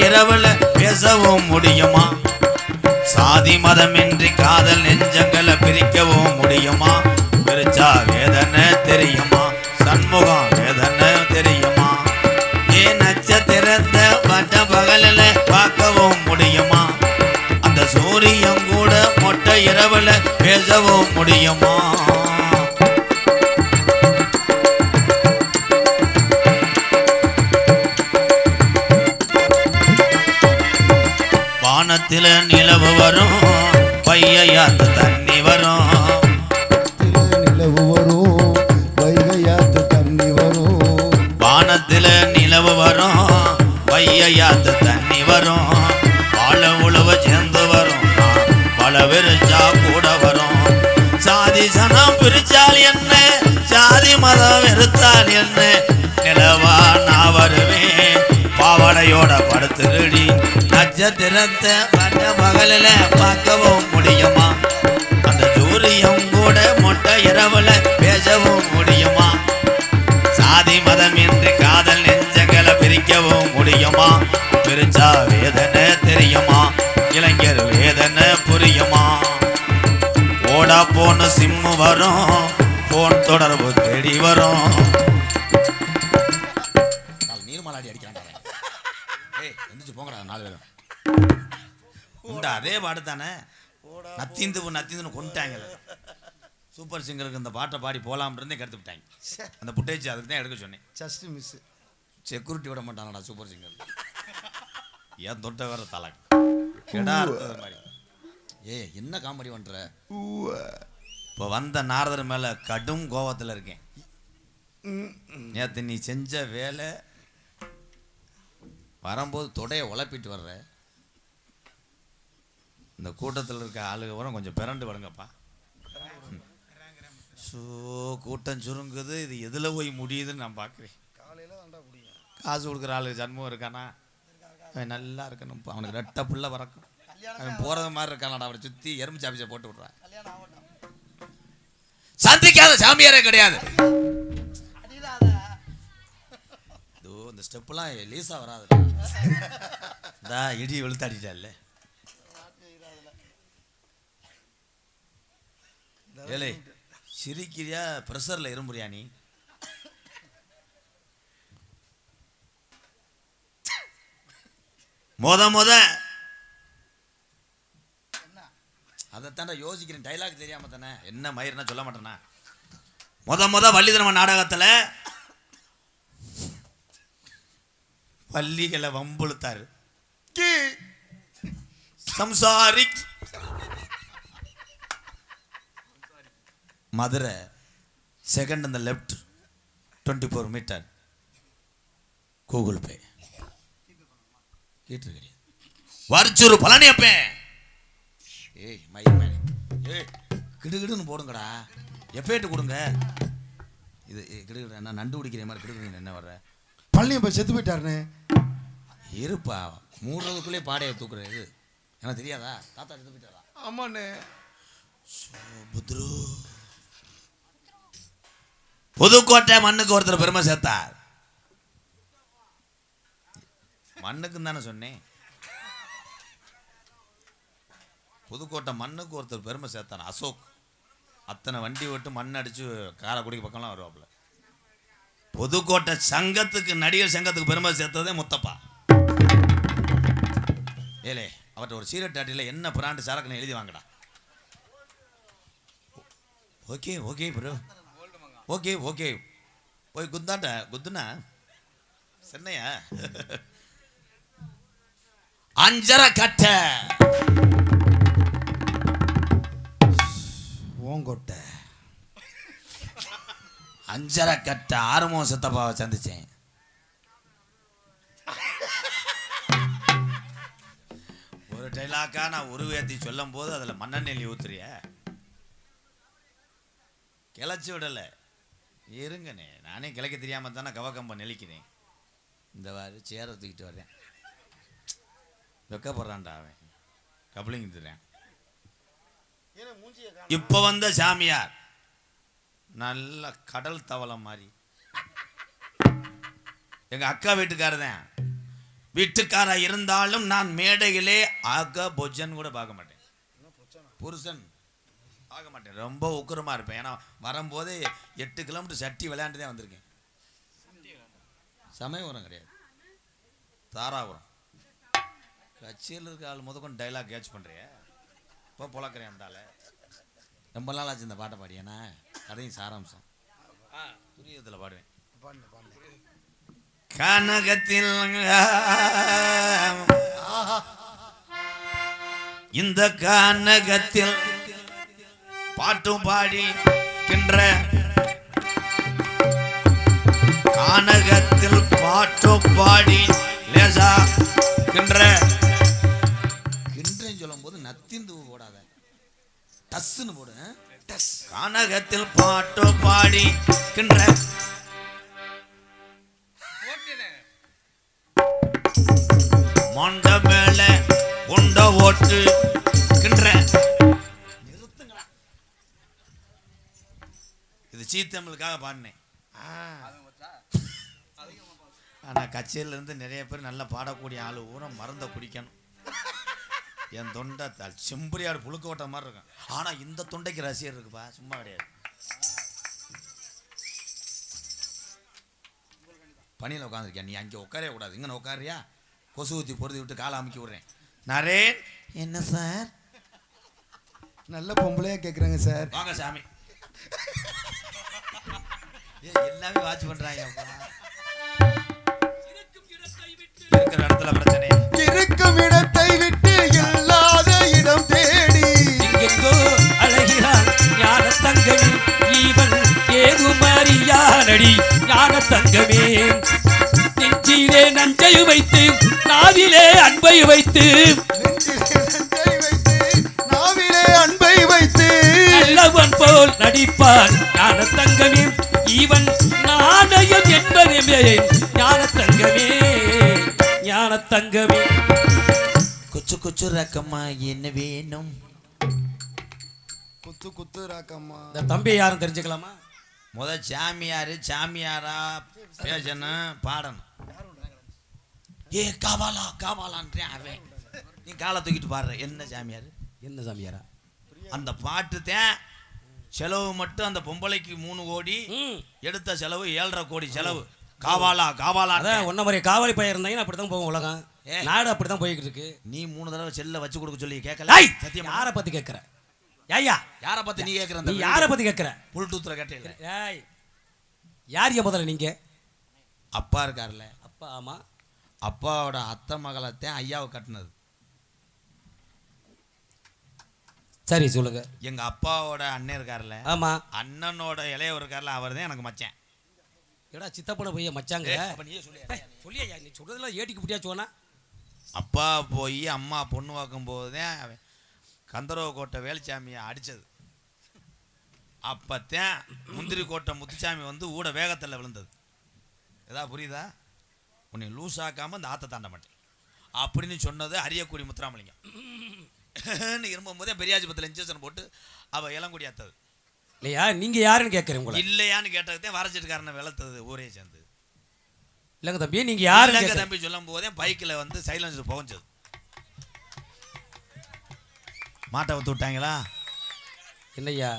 இரவுல பேசவும் முடியுமா? சாதி மதமின்றி காதல் நெஞ்சங்களை பிரிக்கவும் முடியுமா? பிரிச்சா வேதனை தெரியுமா? சண்முகம் வேதனை தெரியுமா? ஏ நட்சத்திரத்தை பட்ட பகலில் பார்க்கவும் முடியுமா? அந்த சூரியன் கூட மொட்டை இரவுல பேசவும் முடியுமா? வானத்தில நிலவு வரும். பையாத்து தண்ணி வரும் நிலவு வரும் வைகையாத்து தண்ணி வரும். வானத்தில நிலவு வரும். பையாத்து தண்ணி வரும். பல உழவ சேர்ந்து வரும். பல விரிச்சா கூட வரும். சாதி சனம் பிரிச்சால் என்ன? சாதி மதம் வெறுத்தால் என்ன? நிலவா நான் வருவேன். பாவடையோட படுத்துருடி. நட்சத்திரத்தை வந்த பகலில் பார்க்கவும் முடியுமா? அந்த சூரியன் கூட மொட்டை இரவுல பேசவும் முடியுமா? சாதி மதம் என்று காதல் நெஞ்சங்களை பிரிக்கவும் முடியுமா? பிரிச்சா வேதனை தெரியுமா? இளைஞர் வேதனை புரியுமா? ஓடா போன சிம்மு வரும் போன் தொடர்பு தேடி வரும். உண்டா அதே பாடு தானே நத்திந்து நத்திந்துன்னு கொண்டுட்டாங்கல்ல சூப்பர் சிங்கருக்கு இந்த பாட்டை பாடி போலாம்னு இருந்தே விட்டாங்க அந்த புட்டேஜ் அதுக்கு தான் எடுக்க சொன்னேன். ஜஸ்ட் மிஸ் செக்யூரிட்டி விட மாட்டானடா சூப்பர் சிங்கர். ஏன் தொட்ட வேற தலை. கெடா இருந்தது மாதிரி. ஏய் என்ன காமெடி பண்ற? இப்போ வந்த நாரதர் மேல கடும் கோவத்துல இருக்கேன். நேத்து நீ செஞ்ச வேலை வரும்போது தொடைய உழப்பிட்டு வர்ற. இந்த கூட்டத்தில் இருக்க ஆளுக வரும் கொஞ்சம் பிறண்டு வருங்கப்பா ஸோ கூட்டம் சுருங்குது. இது எதில் போய் முடியுதுன்னு நான் பார்க்குறேன் காசு கொடுக்குற ஆளு ஜன்மம் இருக்கானா? அவன் நல்லா இருக்கணும் அவனுக்கு ரெட்ட புள்ள பறக்கும். அவன் போறது மாதிரி இருக்கானடா. அவனை சுற்றி எறும்பு சாப்பிச்சை போட்டு விட்றான் சந்திக்காத சாமியாரே கிடையாது. இந்த ஸ்டெப்லாம் லீஸா வராது இடி வெளுத்தாடிட்டால ஏலே சிரிக்கிறியா? ப்ரெஷரில் இரும்புறியா நீ? மொத மொத. அதைத்தாண்டா யோசிக்கிறேன். டைலாக் தெரியாம தானே? என்ன மயிர்னா சொல்ல மாட்டேனா? மொத மொத வள்ளிதரம நாடகத்துல பள்ளிகளை வம்புழுத்தாரு. கீ. மதுரை செகண்ட் இந்த left twenty four metre Google Pay கேட்டிருக்கிறீங்க வரிச்சூர் பழனியப்பேன் ஏய் மயிர்மேனே ஏய் கிடுகிடுன்னு போடுங்கடா. எஃபேட்டு கொடுங்க? இது கிடுகிடு என்ன நண்டு குடிக்கிற மாதிரி கிடுகிடு என்ன வர்ற? பழனி இப்போ செத்து போயிட்டாருண்ணே இருப்பா. மூடுறதுக்குள்ளே பாடையை தூக்குற இது. எனக்கு தெரியாதா? தாத்தா செத்து போயிட்டாரா? ஆமாண்ணே. புத்ரு புதுக்கோட்டை மண்ணுக்கு ஒருத்தர் பெருமை சேர்த்தார். மண்ணுக்குன்னு தானே சொன்னேன். புதுக்கோட்டை மண்ணுக்கு ஒருத்தர் பெருமை சேர்த்தார் அசோக். அத்தனை வண்டி விட்டு மண் அடிச்சு காரைக்குடிக்கு பக்கம்லாம் வருவாப்புல. புதுக்கோட்டை சங்கத்துக்கு நடிகர் சங்கத்துக்கு பெருமை சேர்த்ததே முத்தப்பா. ஏலே அவர்கிட்ட ஒரு சீரட் ஆட்டியில் என்ன பிராண்டு சரக்குன்னு எழுதி வாங்கடா. Okay okay bro okay okay. போய் குத்தாண்ட குத்துனா? சென்னையா? அஞ்சரை கட்டை. ஓங்கொட்டை. அஞ்சரை கட்டை ஆறுமுகம் சித்தப்பாவை சந்திச்சேன். ஒரு டைலாக்கா நான் உருவேத்தி சொல்லும் போது அதில் மண்ணெண்ணெய் ஊத்துறிய? கிளச்சி விடலை. இருங்கண்ணே. நானே கிளைக்க தெரியாமல் தானே கவக்கம்ப நெளிக்கிறேன். இந்த வாரு சேரை தூக்கிட்டு வரேன் வெக்கப்படுறான்டா அவன். கப்ளிங் தரேன் இப்போ வந்த சாமியார். நல்ல கடல் தவளை மாதிரி. எங்க அக்கா வீட்டுக்காரர் தான் வீட்டுக்காரா இருந்தாலும் நான் மேடையிலே ஆக பொஜன் கூட பார்க்க மாட்டேன். புருஷன். ஆக மாட்டேன் ரொம்ப உக்கிரமா இருப்பேன். ஏன்னா வரும்போதே எட்டு கிலோமீட்டர் சட்டி விளையாண்டு தான் வந்திருக்கேன் உரம் கிடையாது. தாராபுரம். கட்சியில் இருக்க ஆள் முதற்கொண்டு டைலாக் கேட்ச் பண்ணுறிய இப்போ புழக்கிறேன்டால ரொம்ப நாள் ஆச்சு இந்த பாட்டை பாடியேண்ணா கதையும் சாராம்சம். துரியத்தில் பாடுவேன். கனகத்தில் இந்த கனகத்தில் பாட்டும் பாடி கின்ற கானகத்தில் பாட்டு பாடி லேசா கின்ற கின்றேன்னு சொல்லும் போது நத்திந்து போடாத. டஸ்ன்னு போடு? டஸ். கானகத்தில் பாட்டு பாடி கின்ற மொண்ட மேல உண்ட ஓட்டு இது சீத்தமிழுக்காக பாடினேன். ஆனால் கச்சேரியில இருந்து நிறைய பேர் நல்லா பாடக்கூடிய ஆளு ஊரை மருந்த குடிக்கணும். என் தொண்டை செம்பரியாடு புழுக்க ஓட்ட மாதிரி இருக்கும். ஆனால் இந்த தொண்டைக்கு ரசிகர் இருக்குப்பா சும்மா கிடையாது. பணியில் உட்காந்துருக்கியா நீ அங்கே உட்காரவே கூடாது. இங்கே உட்காரியா கொசு ஊற்றி பொருதி விட்டு காலை அமுக்கி விட்றேன். நரேன். என்ன சார்? நல்ல பொம்பளையா கேக்குறாங்க சார். வாங்க சாமி. எல்லாமே வாட்ச் பண்றாங்க இருக்கிற இடத்துல பிரச்சனை. இருக்கும் இடத்தை விட்டு இல்லாத இடம் தேடி. எங்கெங்கோ அழகிறான் ஞான தங்கமே இவன் ஏகுமரியானடி ஞான தங்கமே. நெஞ்சிலே நஞ்சை வைத்து நாவிலே அன்பை வைத்து நெஞ்சிலே நெஞ்சை வைத்து நாவிலே அன்பை வைத்து. நல்லவன் போல் நடிப்பான் ஞான என்பதுமே ஞான தங்கமே ஞான தங்கமே கொச்சு கொச்சு ரக்கம்மா என்ன வேணும்? குத்து குத்து ராக்கம்மா. இந்த தம்பி யாரும் தெரிஞ்சுக்கலாமா? முத சாமியாரு சாமியாரா பேசணும் பாடணும். ஏ காவாலா காவாலான்றேன் அவன். நீ காலை தூக்கிட்டு பாடுற என்ன சாமியார்? என்ன சாமியாரா? அந்த பாட்டு தான் செலவு மட்டும் அந்த பொம்பளைக்கு மூணு கோடி எடுத்த செலவு ஏழரை கோடி செலவு. காவாலா காவாலா அதான் ஒன்ன மாதிரி காவலி பையன் இருந்தாங்கன்னா அப்படித்தான் போகும் உலகம். நாடு அப்படித்தான் போய்கிட்டு இருக்கு. நீ மூணு தடவை செல்ல வச்சு கொடுக்க சொல்லி கேட்கல? ஏய், சத்தியமா? யாரை பத்தி கேட்கற? ஏய்யா யார பத்தி நீ கேட்கற நீ அந்த யாரை பத்தி கேட்கற? புல்டூத்துல கேட்டேல ஏய் யார் ஏன் முதல்ல நீங்க? அப்பா இருக்கார்ல அப்பா ஆமா. அப்பாவோட அத்தை மகளத்தையும் ஐயாவை கட்டினது. சரி சொல்லுங்க. எங்க அப்பாவோட அண்ணன் இருக்கார்ல ஆமா. அண்ணனோட இளையவர் இருக்கார்ல அவர் தான் எனக்கு மச்சான். எடா சித்தப்பட போய் மச்சாங்க? அப்ப நீயே சொல்லியா? சொல்லியா நீ சொல்றதெல்லாம் ஏட்டிக்கு சொன்னா அப்பா போய் அம்மா பொண்ணு பார்க்கும் போது கந்தரவ கோட்டை வேலுச்சாமியை அடிச்சது. அப்பத்தான் முந்திரி கோட்டை முத்துச்சாமி வந்து ஊட வேகத்தில் விழுந்தது. ஏதா புரியுதா? உன்னை லூஸ் ஆக்காம இந்த ஆத்த தாண்ட மாட்டேன். அப்படின்னு சொன்னது அரியக்குடி முத்துராமலிங்கம். இருமும் போதே பெரியாஜிபத்தில் இன்ஜெக்ஷன் போட்டு அவ இளங்குடி ஆத்தது இல்லையா? நீங்க யாருன்னு கேட்கறேன் உங்களை. இல்லையான்னு கேட்டதுதான் வரச்சிட்டுக்காரனை விளத்தது ஊரே சேர்ந்து இல்லங்க தம்பி நீங்க யாருன்னு இல்லைங்க தம்பி சொல்லும் போதே பைக்கில் வந்து சைலன்சர் புகஞ்சது. மாட்டை விட்டு விட்டாங்களா? என்னய்யா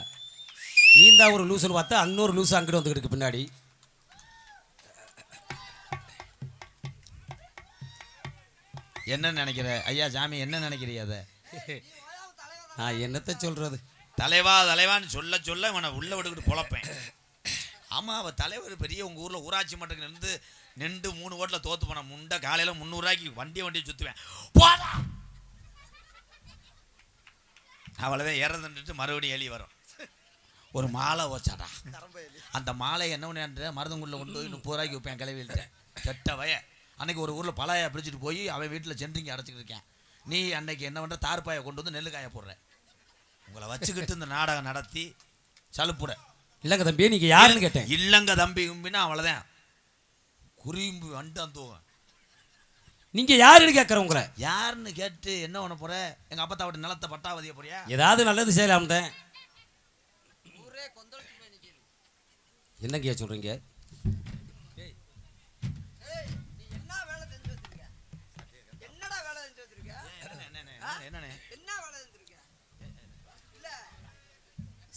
நீ தான் ஒரு லூசுன்னு பார்த்தா இன்னொரு லூசு அங்கிட்டு வந்துக்கிட்டு பின்னாடி. என்ன நினைக்கிற? ஐயா சாமி என்ன நினைக்கிறீ அதை? நான் என்னத்த சொல்றது? தலைவா தலைவான்னு சொல்ல சொல்ல இவனை உள்ள விட்டுக்கிட்டு பொழப்பேன். ஆமாம் அவள் தலைவர் பெரிய உங்கள் ஊரில் ஊராட்சி மன்றத்துக்கு நின்று நின்று மூணு ஓட்டில் தோத்து போன முண்டை காலையில் முந்நூறுரூவாய்க்கு வண்டி வண்டியை சுற்றுவேன் போடா அவ்வளோதான் இறந்துட்டு மறுபடியும் எலி வரும். ஒரு மாலை வச்சாடா அந்த மாலை என்ன பண்ண மருதங்குள்ள கொண்டு போய் முப்பது ரூபாய்க்கு வைப்பேன் கிளவில்ட்டேன் கெட்ட வய. அன்னைக்கு ஒரு ஊரில் பழைய பிடிச்சிட்டு போய் அவன் வீட்டில் சென்றிங்க அடைச்சிக்கிட்டு இருக்கேன். நீ அன்னைக்கு என்ன பண்ணுற தார்பாயை கொண்டு வந்து நெல்லு காய போடுறேன் உங்களை வச்சுக்கிட்டு இந்த நாடகம் நடத்தி சலுப்புட இல்லங்க தம்பி நீங்க யாருன்னு கேட்டேன். இல்லங்க தம்பி கும்பினா அவ்வளோதான் குறிம்பு வண்டு அந்தோம் நீங்க யாருன்னு கேட்கறேன் உங்களை? யாருன்னு கேட்டு என்ன பண்ண போற? எங்க அப்பத்தாவோட நிலத்தை பட்டாவதிய போறியா? ஏதாவது நல்லது செய்யலாம் தான் என்னங்கய்யா சொல்றீங்க?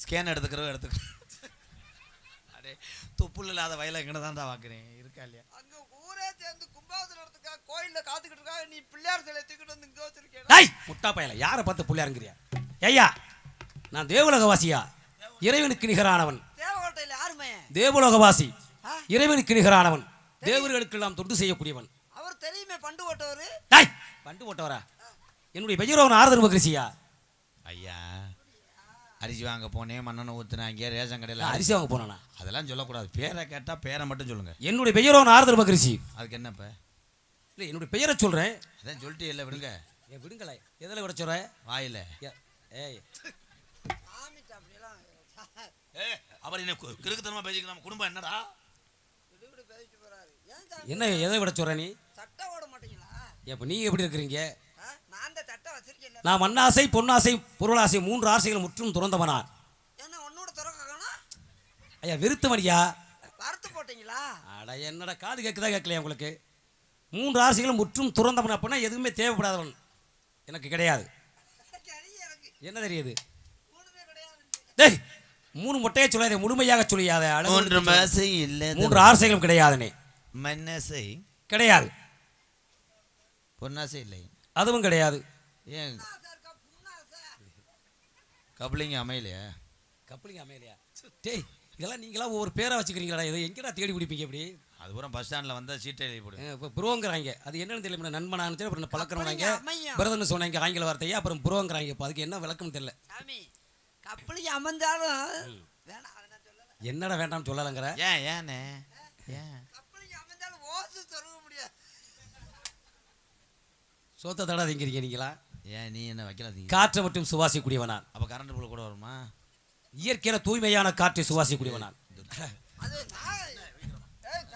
ஸ்கேன் எடுத்துக்கிறோம் எடுத்துக்கிறோம். அடே துப்புல் இல்லாத வயலை எங்கே தான்டா வாக்குறேன் இருக்கா இல்லையா? அங்க ஊரே சேர்ந்து கும்பாவசனத்துக்காக கோயில்ல காத்துக்கிட்டு இருக்கா நீ பிள்ளையார் சிலை தூக்கிட்டு வந்து இங்க வச்சிருக்கேன் டேய் முட்டா பயல. யாரை பார்த்து புள்ளியாருங்கிறியா ஐயா நான் தேவலோகவாசியா? இறைவனுக்கு நிகரானவன். தேவகோட்டையில யாருமே தேவலோகவாசி. ஆ? இறைவனுக்கு நிகரானவன். தேவர்களுக்கெல்லாம் தொண்டு செய்யக்கூடியவன். அவர் தெரியுமே பண்டு ஓட்டவரு. டாய் பண்டு போட்டவரா என்னுடைய பெயரோவன் ஆறுதல் மகிழ்ச்சியா ஐயா. அரிசி வாங்க போனேன் மண்ணெண்ணை ஊற்றுனாங்க ரேஷன் கடையில் அரிசி வாங்க போனானா? அதெல்லாம் சொல்லக்கூடாது. பேரை கேட்டால் பேரை மட்டும் சொல்லுங்க. என்னுடைய பெயரோவன் ஆறுதல் மகிழ்ச்சி அதுக்கு என்னப்ப இல்லை என்னுடைய பெயரை சொல்கிறேன் அதான் சொல்லிட்டு இல்லை விடுங்க. ஏன் விடுங்களே எதில் விட சொல்கிறேன் வாயில. ஏய். ஆமிட்ட அப்படியெல்லாம் ஏ அவர் என்ன கு- கிறுக்குத்தனமா பேசிக்க நம்ம குடும்பம் என்னடா? என்ன எதை விட சொல்கிற நீ? சட்டை ஓட மாட்டீங்களா? இப்போ நீ எப்படி இருக்கிறீங்க? நான் மண்ணாசை பொன்னாசை பொருளாசை மூன்று ஆசைகள் முற்றும் காணோம் ஐயா விருத்தமடியா வறுத்து போட்டீங்களா? அட என்னடா காது கேட்குதா கேட்கலையா உங்களுக்கு? மூன்று ஆசைகளும் முற்றும் துறந்தவன் அப்படின்னா எதுவுமே தேவைப்படாதவன். எனக்கு கிடையாது. என்ன தெரியுது? மூணுமே கிடையாது டேய் மூணு மொட்டையை சொல்லாதே முழுமையாக சொல்லியாத மூன்று. மாசம் இல்லை மூன்று ஆசைகளும் கிடையாதுனே. மன்னசை கிடையாது. பொன்னாசை இல்லை. அதுவும் கிடையாது. ஏன்? கப்ளிங்க அமையலையா? கப்பலிங்க அமையலையா? டேய் இதெல்லாம் நீங்களா ஒவ்வொரு பேரை வச்சுக்கிறீங்களா இதை எங்கடா தேடி பிடிப்பீங்க இப்படி? அது பூரா பஸ் ஸ்டாண்டில் வந்தால் சீட்டை எழுதி போடு. இப்போ புரோங்கிறாங்க. அது என்னன்னு தெரியல நண்பனானு அப்புறம் பழக்கிறவனாங்க. பிரதர்னு சொன்னாங்க ஆங்கில வார்த்தையை அப்புறம் புரோங்கிறாங்க. இப்போ அதுக்கு என்ன விளக்கம் தெரியல. கப்பலுக்கு சொல்லல என்னடா வேண்டாம்னு சொல்லலைங்கிற? ஏன் ஏண்ணே ஏன் கப்பலுக்கு அமைஞ்சாலும் ஓசு சொருக முடியாது சோத்த தடா திங்கிறீங்க நீங்களா? ஏன் நீ என்ன வைக்கலாதீங்க? காற்றை மட்டும் சுவாசிக்கூடியவனான் அப்போ கரண்ட் பில் கூட வருமா இயற்கையான தூய்மையான காற்றை சுவாசிக்கூடியவனான்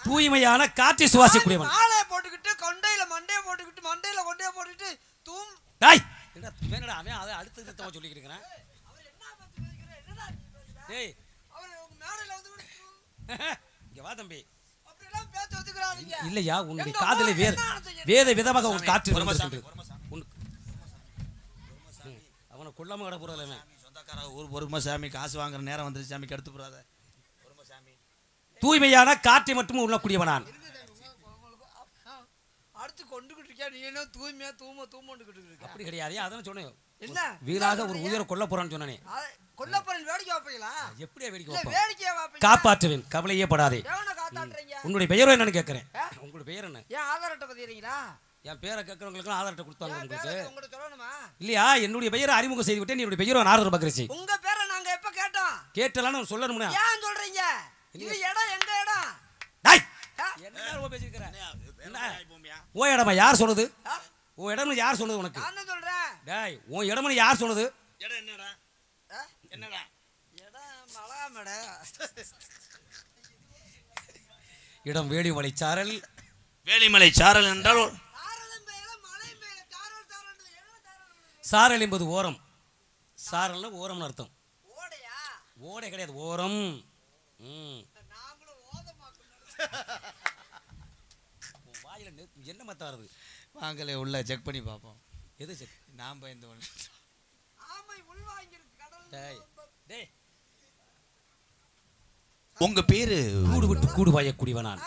தூய்மையான காற்றை சுவாசிக்கூடியவன் மாலையை போட்டுக்கிட்டு கொண்டையில மண்டையை போட்டுக்கிட்டு மண்டையில கொண்டையை போட்டுக்கிட்டு தூம். டாய்! என்னடா அவன் அதை அடுத்த நிறுத்தமாக சொல்லிக்கிட்டு இருக்கிறான் அவர் என்ன பார்த்து பேசுகிறார்? என்னடா நீ பேசுற? டேய். இங்க வா தம்பி. இல்லையா? உன்னுடைய காதலை வேற? வேத விதமாக உன் காற்று அவனை கொல்லாம கிட போறதில்ல சொந்தக்கார ஊர் பொறுமை சாமி காசு வாங்குற நேரம் வந்துருச்சு சாமி கெடுத்து போடாத தூய்மையான காற்றை மட்டும் உள்ளக்கூடியவனான் அடுத்து கொண்டுகிட்டு இருக்கியா? நீ என்ன தூய்மையா தூம தூமண்டுகிட்டு இருக்க அப்படி கிடையாது. அதான் சொன்னேன். என்ன வீணாக ஒரு உயிரை கொல்ல போறான்னு சொன்னானே. கொல்லப்பறன் வேடிக்கை வைப்பீங்களா எப்படியா வேடிக்கை வைப்பீங்க காப்பாற்றுவேன் கவலையே படாதே. உன்னுடைய பெயரும் என்னன்னு கேட்கறேன்? உங்களுடைய பெயர் என்ன? ஏன் ஆதார் அட்டை பதிகிறீங்களா என் பேரை கேட்கறவங்களுக்கு ஆதார் அட்டை கொடுத்தாங்க உங்களுக்கு. இல்லையா? என்னுடைய பெயரை அறிமுகம் செய்து விட்டேன் என்னுடைய பெயரை நாரதர் பக்கரிசி உங்க பேரை நாங்க எப்ப கேட்டோம்? கேட்டலான்னு சொல்லணும்னா. ஏன் சொல்றீங்க? இது இடம் எங்க இடம்? டாய்? என்ன ஓ இடமா? யார் ஆ? உன் இடம்னு யார் சொன்னது உனக்கு? நான் தான் சொல்றேன். டேய் உன் இடம்னு யார் சொன்னது? இடம் என்னடா? ஆ? என்னடா? இடம் மலகாமட இடம் வேடிமலை சாரல். வேலிமலை சாரல் என்றால் சாரல் என்பது ஓரம். சாரல்னா ஓரம்னு அர்த்தம். ஓடையா? ஓடை கிடையாது ஓரம். வாயில என்ன மத்த வருது? வாங்கலே உள்ள செக் பண்ணி பார்ப்போம். எது சரி நான் பயந்து ஒன்று உங்க பேரு? கூடு விட்டு கூடு வாயக்கூடியவனான்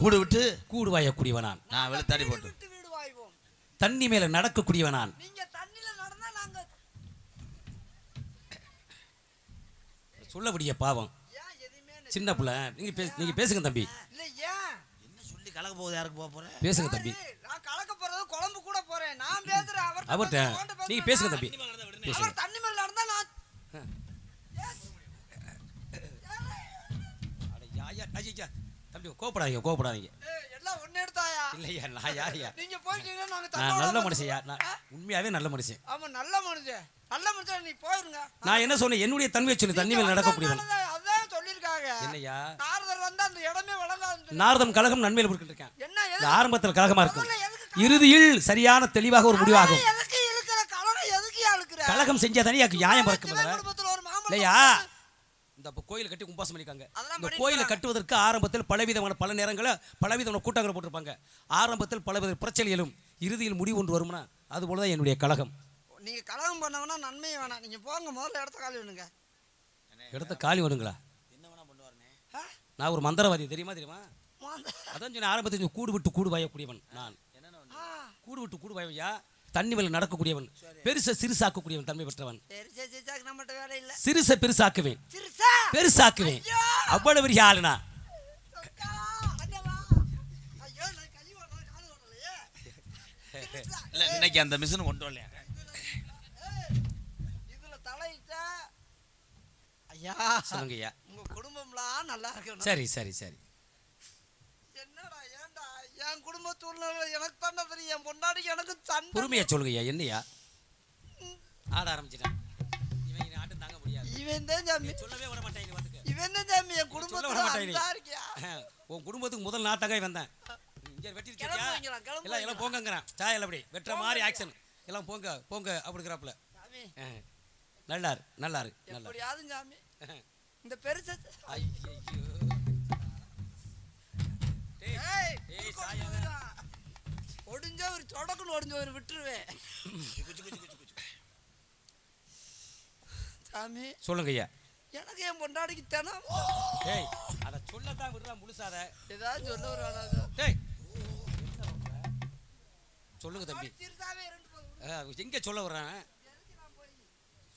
கூடு விட்டு கூடு வாயக்கூடியவனான் நான் வெளுத்தாடி போட்டு. விட்டு வீடு வாய்வோம். தண்ணி மேல நடக்கக்கூடியவனான். நீங்க தண்ணில நடந்தா நாங்க சொல்லக்கூடிய பாவம். சின்ன பிள்ளை நீங்க பேச நீங்க பேசுங்க தம்பி இல்ல ஏன் என்ன சொல்லி கலக்க போகுது யாருக்கு போக போறேன் பேசுங்க தம்பி? நான் கலக்க போறது குழம்பு கூட போறேன். நான் பேசுறேன். அவர் அவர்கிட்ட நீங்க பேசுங்க தம்பி. அவர் தண்ணி மேல நடந்தா நான் அட யாயா ஐயா தம்பி கோபப்படாதீங்க கோபப்படாதீங்க எல்லாம் ஒண்ணு எடுத்தாயா? இல்லையா நான் யாரையா நீங்க போயிட்டீங்கன்னா நாங்க நல்ல மனுஷன்யா? நான் உண்மையாவே நல்ல மனுஷன். ஆமா நல்ல மனுஷன். நல்ல மனுஷன் நீ போயிருங்க. நான் என்ன சொன்னேன்? என்னுடைய தன்மையை சொல்லி தண்ணி மேல நடக்கக்கூடியவன் அதான் அதான் சொல்லிருக்காங்க என்னையா? வந்தா அந்த இடமே நாரதம் கழகம் நன்மையில் இருக்கேன் என்ன ஆரம்பத்தில் கழகமா இருக்கும் இறுதியில் சரியான தெளிவாக ஒரு முடிவாகும். கழகம் செஞ்ச தனியாக்கு நியாயம் பறக்கும் இல்லையா? இந்த கோயில் கட்டி கும்பாசம் பண்ணிருக்காங்க அதெல்லாம் இந்த கோயிலை. கட்டுவதற்கு ஆரம்பத்தில் பலவிதமான பல நேரங்களில் பலவிதமான கூட்டங்களை போட்டிருப்பாங்க. ஆரம்பத்தில் பலவித பிரச்சனைகளும் இறுதியில் முடிவு ஒன்று வரும்னா அதுபோல தான் என்னுடைய கழகம். நீங்க கலகம் பண்ணவனா நன்மையும் வேணாம். நீங்க போங்க முதல்ல இடத்த காலி வேணுங்க எடுத்த காலி விடுங்களா? ஆ? நான் ஒரு மந்திரவாதி தெரியுமா தெரியுமா? அதான் சொன்ன ஆரம்பத்தில் கூடு விட்டு கூடு பாயக்கூடியவன் நான். கூடு விட்டு கூடு பாயவையா தண்ணி மேல நடக்கக்கூடியவன். பெருசை சிறுசாக்கக்கூடியவன் தன்மை பெற்றவன். சிறுசை பெருசாக்குவேன். பெருசாக்குவேன். அவ்வளவு பெரிய ஆளுனா. இன்னைக்கு அந்த மிஷின் கொண்டு வரலையா? ஐயா. சொல்லுங்க ஐயா உங்க குடும்பம்லாம் நல்லா இருக்கணும். சரி சரி சரி. என்னடா ஏன்டா? என் குடும்ப சூழ்நிலை எனக்கு தாண்டா தெரியும் என் பொண்டாடிக்கு எனக்கு சண்டை பொறுமையா சொல்லுங்க ஐயா என்னையா ஆட ஆரம்பிச்சிட்டேன் இவன் ஆட்டம் தாங்க முடியாது. இவன் தான் சாமி. சொல்லவே விட மாட்டேன் இவன் தான் சாமி என் குடும்பத்துல உன் குடும்பத்துக்கு முதல் நாத்தகாய் வந்தேன் இங்க வெட்டி கிளம்பு இருக்கியா வைங்களா, கிளம்பு எல்லாம் எல்லாம் போங்கங்கிறேன். சாயல் அப்படி. வெட்டுற மாதிரி ஆக்ஷன் எல்லாம் போங்க போங்க அப்படிங்கிறாப்புல. நல்லாரு நல்லாரு நல்லா எப்படியாவது சாமி. இந்த பெருச. ஒடிஞ்சா ஒரு சொடக்குன்னு ஒடிஞ்ச ஒரு விட்டுருவேன் சாமி. சொல்லுங்க ஐயா. எனக்கு என் பொண்டாடிக்கு தினம். டேய். அத சொல்லத்தான் விடுறா முழுசாத. ஏதாவது சொல்ல வருவாங்க டேய். சொல்லுங்க தம்பி. எங்க சொல்ல வர்றேன்?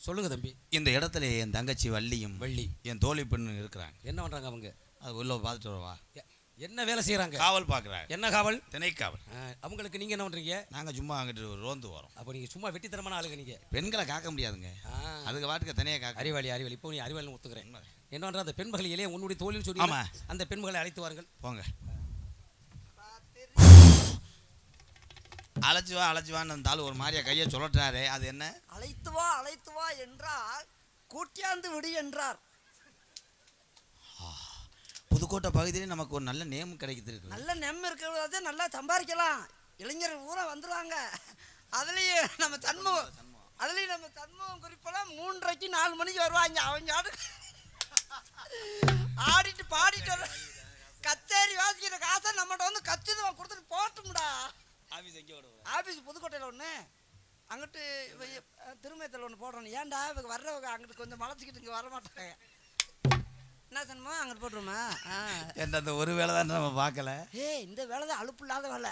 சொல்லுங்க தம்பி. இந்த இடத்துல என் தங்கச்சி வள்ளியும் வள்ளி. என் தோழி பெண்ணு இருக்கிறாங்க. என்ன பண்றாங்க அவங்க? அது உள்ள பார்த்துட்டு வரவா? என்ன வேலை செய்யறாங்க காவல் பார்க்குறாங்க. என்ன காவல்? திணைக்காவல். அவங்களுக்கு நீங்க என்ன பண்றீங்க? நாங்கள் சும்மா அங்கிட்டு ரோந்து வரோம். அப்போ நீங்க சும்மா வெட்டித்தனமான ஆளுங்க நீங்க. பெண்களை காக்க முடியாதுங்க. அதுக்கு வாட்டுக்கு தனியாக காக்க. அறிவாளி அறிவாளி. இப்போ நீ அறிவாளி ஒத்துக்கிறேன். என்ன பண்ற அந்த பெண்மகள் இளைய உன்னுடைய தோழின்னு சொல்லி. அந்த பெண்மகளை அழைத்து வாருங்கள். போங்க. அழைச்சு வா அழைச்சு வான்னு அந்த ஆள் ஒரு மாதிரியா கையை சொல்லட்டாரு அது என்ன? அழைத்து வா அழைத்து வா என்றால் கூட்டியாந்து விடு என்றார். புதுக்கோட்டை பகுதியிலே நமக்கு ஒரு நல்ல நேம் கிடைக்குது இருக்குது நல்ல நெம் இருக்கிறத நல்லா சம்பாதிக்கலாம். இளைஞர் பூரா வந்துடுவாங்க அதுலேயும் நம்ம தன்முகம் அதுலேயும் நம்ம தன்முகம் குறிப்பெல்லாம் மூன்றரைக்கு நாலு மணிக்கு வருவாங்க அவங்க ஆடு ஆடிட்டு பாடிட்டு கச்சேரி வாசிக்கிற காசை நம்மகிட்ட வந்து கச்சிதம் கொடுத்துட்டு போட்டும்டா. ஆஃபீஸ் புதுக்கோட்டையில் ஒன்று அங்கிட்டு திருமயத்தில் ஒன்று போடுறோம் ஏன்டா இவங்க வர்றவங்க அங்கிட்டு கொஞ்சம் மலைச்சிக்கிட்டு இங்கே வர மாட்டாங்க. என்ன சன்மா அங்கிட்டு போட்டுருமா? ஆ. என்ற அந்த ஒரு வேலை தான் நம்ம பார்க்கல? ஏய் இந்த வேலை தான் அலுப்பு இல்லாத வேலை.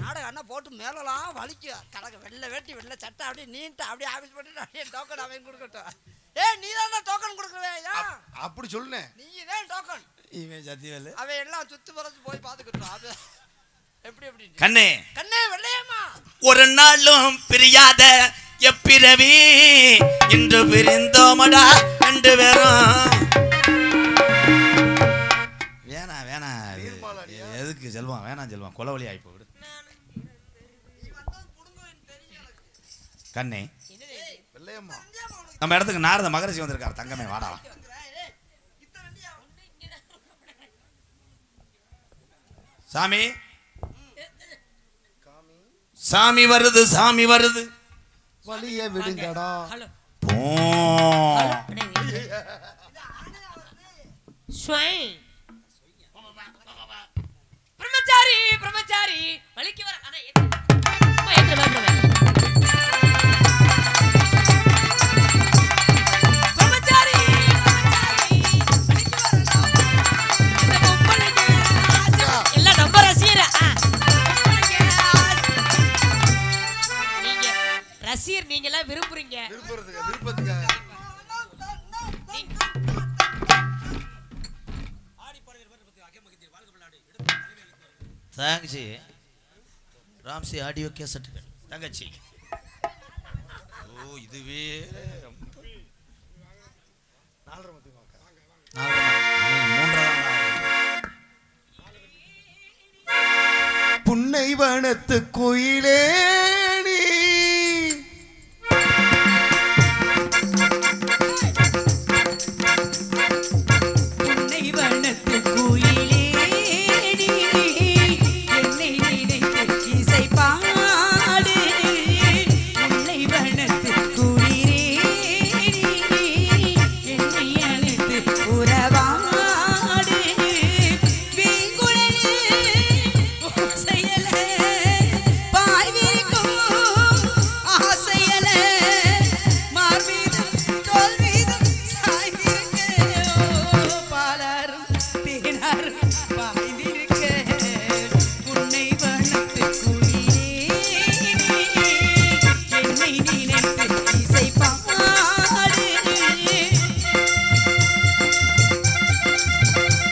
நாடகம் அண்ணா போட்டு மேலலாம் வலிக்கும். கடக்க வெள்ளை வேட்டி வெள்ளை சட்டை அப்படியே நீட்டு அப்படியே ஆஃபீஸ் பண்ணிட்டு அப்படியே டோக்கன் அவன் கொடுக்கட்டும். ஏய் நீ தான் டோக்கன் கொடுக்குறவே அப்படி சொல்லுனேன் நீ தான் டோக்கன் இவன் சத்தியவேலு. அவன் எல்லாம் சுத்து பறச்சு போய் பார்த்துக்கிட்டோம் அது கண்ணே. கண்ணே வெள்ளையம்மா. ஒரு நாளும் பிரியாத எப்பிறவி இன்று பிரிந்தோமடா ரெண்டு பேரும். வேணாம் இது- எதுக்கு செல்வம்? வேணாம் செல்வம். கொலவழி தெரியும் எனக்கு கண்ணே. நம்ம இடத்துக்கு நாரத மகரிஷி வந்திருக்கார். தங்கமே வாடா? சாமி. சாமி வருது சாமி வருது. வழிய விடுங்கடா. ஹலோ. போ. பிரம்மச்சாரி பிரம்மச்சாரி. வலிக்கு வர. நீங்க எல்லாம் விரும்புறீங்க தங்கச்சி ராம்சி ஆடியோ கேசட்டுகள். தங்கச்சி. ஓ இதுவே நாலரை. புன்னை வனத்து கோயிலே